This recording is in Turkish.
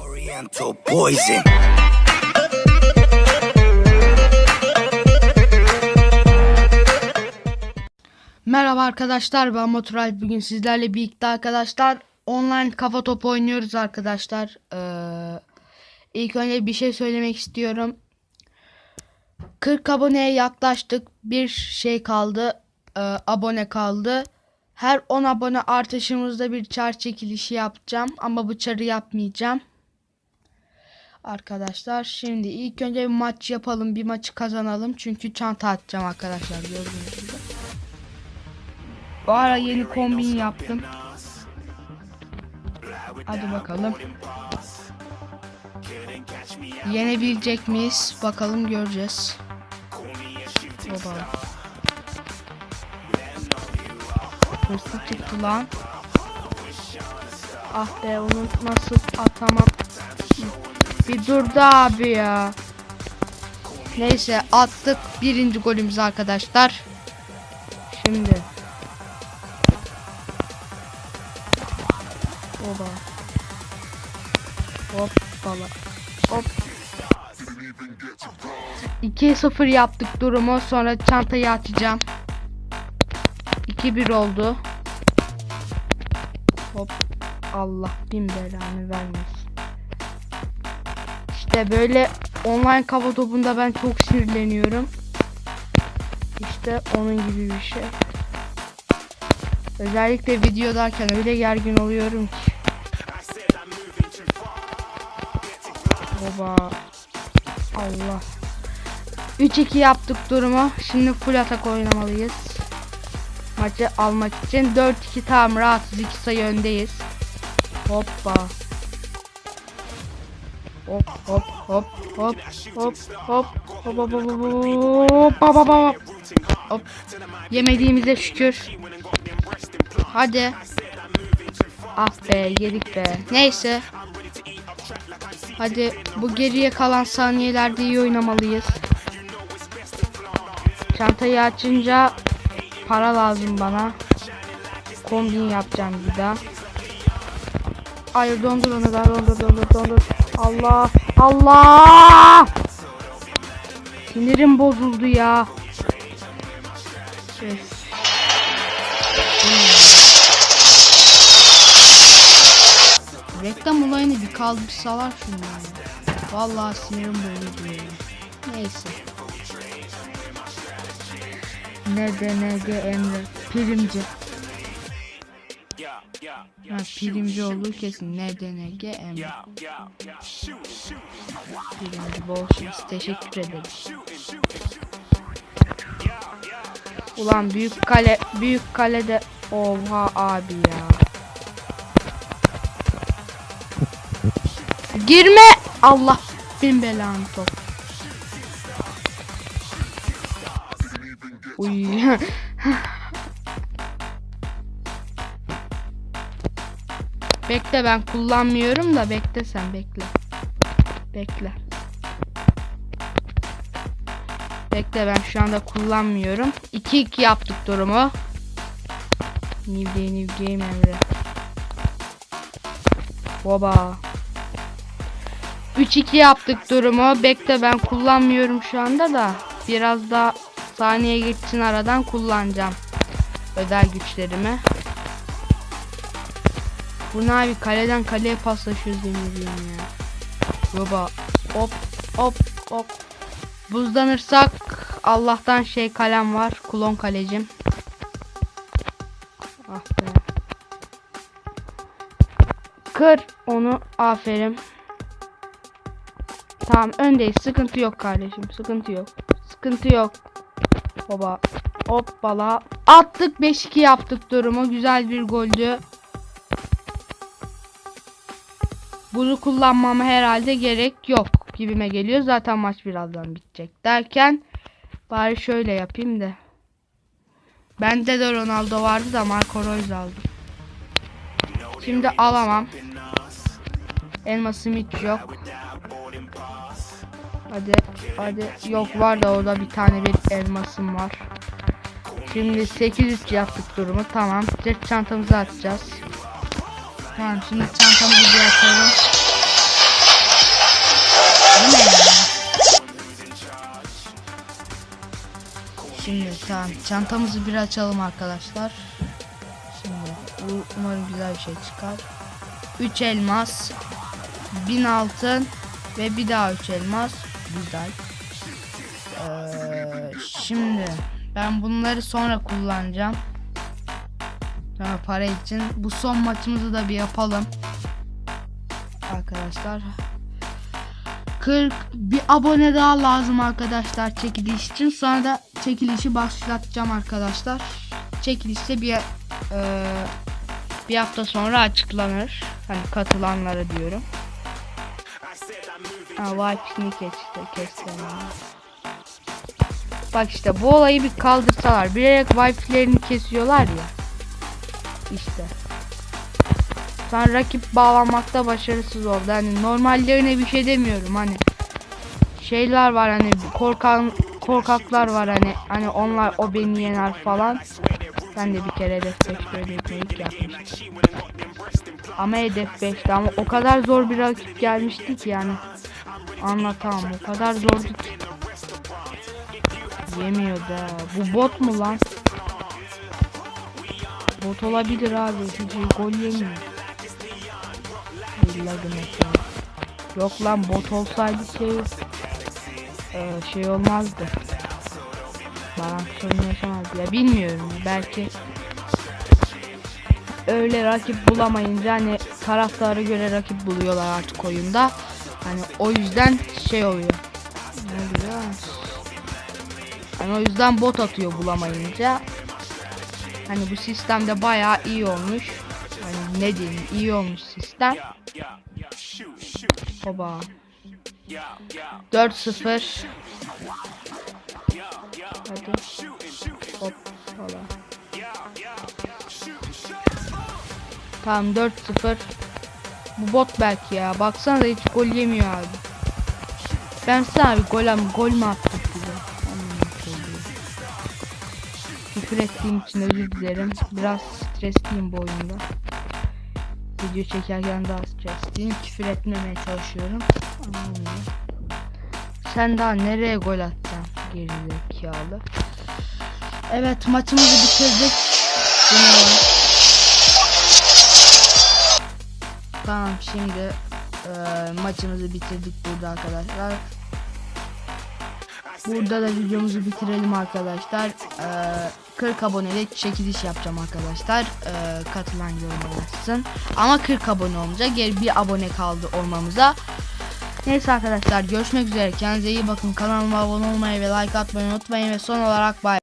Oriental poison. Merhaba arkadaşlar ben Motural bugün sizlerle birlikte arkadaşlar online kafa topu oynuyoruz arkadaşlar. Ee, ilk önce bir şey söylemek istiyorum. 40 aboneye yaklaştık bir şey kaldı ee, abone kaldı. Her 10 abone artışımızda bir çar çekilişi yapacağım ama bu çarı yapmayacağım Arkadaşlar şimdi ilk önce bir maç yapalım bir maçı kazanalım çünkü çanta atacağım arkadaşlar gördüğünüz gibi bu ara yeni kombin yaptım. Hadi bakalım. Yenebilecek miyiz? Bakalım göreceğiz. Baba. Hırslı çıktı lan. Ah be onu nasıl atamam. Bir durdu abi ya. Neyse attık birinci golümüzü arkadaşlar. Şimdi Oba. Hop bala. Hop. 2-0 yaptık durumu. Sonra çantayı açacağım. 2-1 oldu. Hop. Allah bin belanı vermesin. İşte böyle online kafa topunda ben çok sinirleniyorum. İşte onun gibi bir şey. Özellikle videodayken öyle gergin oluyorum ki. Oba. Allah. 3-2 yaptık durumu. Şimdi full atak oynamalıyız. Maçı almak için 4-2 tam rahatız. 2 sayı öndeyiz. Hoppa. Hop hop hop hop hop hop hop hop hop hop hop hop hop Yemediğimize şükür. Hadi. Ah be yedik be. Neyse. Hadi bu geriye kalan saniyelerde iyi oynamalıyız. Çantayı açınca para lazım bana. Kombin yapacağım bir daha. Hayır dondur onu da dondur dondur dondur. Allah Allah. Sinirim bozuldu ya. Şey. Reklam olayını bir kaldırsalar şunu ya. Vallahi sinirim bozuldu ya. Neyse. Ne de ne de Emre. Primci. Ha, primci olduğu kesin. Ne de ne de Emre. Primci bol şans. Teşekkür ederim. Ulan büyük kale büyük kalede oha abi ya. Girme Allah bin belanı top. Uy. bekle ben kullanmıyorum da bekle sen bekle. Bekle. Bekle ben şu anda kullanmıyorum. 2-2 yaptık durumu. New day new game Emre. Baba. 3-2 yaptık durumu. Bekle ben kullanmıyorum şu anda da. Biraz daha saniye geçsin aradan kullanacağım. Özel güçlerimi. Bu ne abi kaleden kaleye paslaşıyoruz ediyorum ya. Baba hop hop hop. Buzlanırsak Allah'tan şey kalem var. Klon kalecim. Ah be. Kır onu aferin. Tamam öndeyiz. Sıkıntı yok kardeşim. Sıkıntı yok. Sıkıntı yok. Baba. Hoppala. Attık 5-2 yaptık durumu. Güzel bir goldü. Bunu kullanmama herhalde gerek yok gibime geliyor. Zaten maç birazdan bitecek derken bari şöyle yapayım da. Bende de Ronaldo vardı da Marco Reus aldım. Şimdi alamam. Elmasım hiç yok. Hadi hadi yok var da orada bir tane bir elmasım var. Şimdi 8-3 yaptık durumu. Tamam. Sırt çantamızı atacağız. Tamam şimdi çantamızı bir açalım. Bu? Şimdi tamam çantamızı bir açalım arkadaşlar. Şimdi umarım güzel bir şey çıkar. 3 elmas, 1000 altın ve bir daha 3 elmas. Güzel. Ee, şimdi ben bunları sonra kullanacağım. Para için. Bu son maçımızı da bir yapalım. Arkadaşlar. 40 bir abone daha lazım arkadaşlar çekiliş için. Sonra da çekilişi başlatacağım arkadaşlar. Çekilişte bir e, bir hafta sonra açıklanır. Hani katılanlara diyorum. Ha vay piknik işte kestim. Bak işte bu olayı bir kaldırsalar. Bilerek wifi'lerini kesiyorlar ya. İşte. Sen rakip bağlanmakta başarısız oldu. Hani normallerine bir şey demiyorum hani. Şeyler var hani korkan korkaklar var hani hani onlar o beni yener falan. Ben de bir kere hedef 5 böyle ilk yapmıştım. Ama hedef 5'ti ama o kadar zor bir rakip gelmişti ki yani. Anlatamam o kadar zordu ki. Yemiyor da. Bu bot mu lan? Bot olabilir abi. Hiç gol yemiyor. Yok lan bot olsaydı şey eee, şey olmazdı. Bana sorun yaşamazdı ya bilmiyorum belki öyle rakip bulamayınca hani taraftara göre rakip buluyorlar artık oyunda. Hani o yüzden şey oluyor. Ne oluyor? Hani o yüzden bot atıyor bulamayınca. Hani bu sistemde bayağı iyi olmuş. Hani ne diyeyim iyi olmuş sistem. Baba. 4-0. Hadi. Hop. Hola. Tamam 4-0. Bu bot belki ya. Baksana hiç gol yemiyor abi. Ben size abi gol, gol mü attık Küfür ettiğim için özür dilerim. Biraz stresliyim bu oyunda. Video çekerken daha stresliyim. Küfür etmemeye çalışıyorum. Sen daha nereye gol atacaksın? Gerizekalı. Evet maçımızı bitirdik. Tamam şimdi eee, maçımızı bitirdik burada arkadaşlar. Burada da videomuzu bitirelim arkadaşlar. Eee 40 abonede çekiliş yapacağım arkadaşlar. Eee, katılan yorumlarsın. Ama 40 abone olunca geri bir abone kaldı olmamıza. Neyse arkadaşlar görüşmek üzere. Kendinize iyi bakın. Kanalıma abone olmayı ve like atmayı unutmayın. Ve son olarak bay.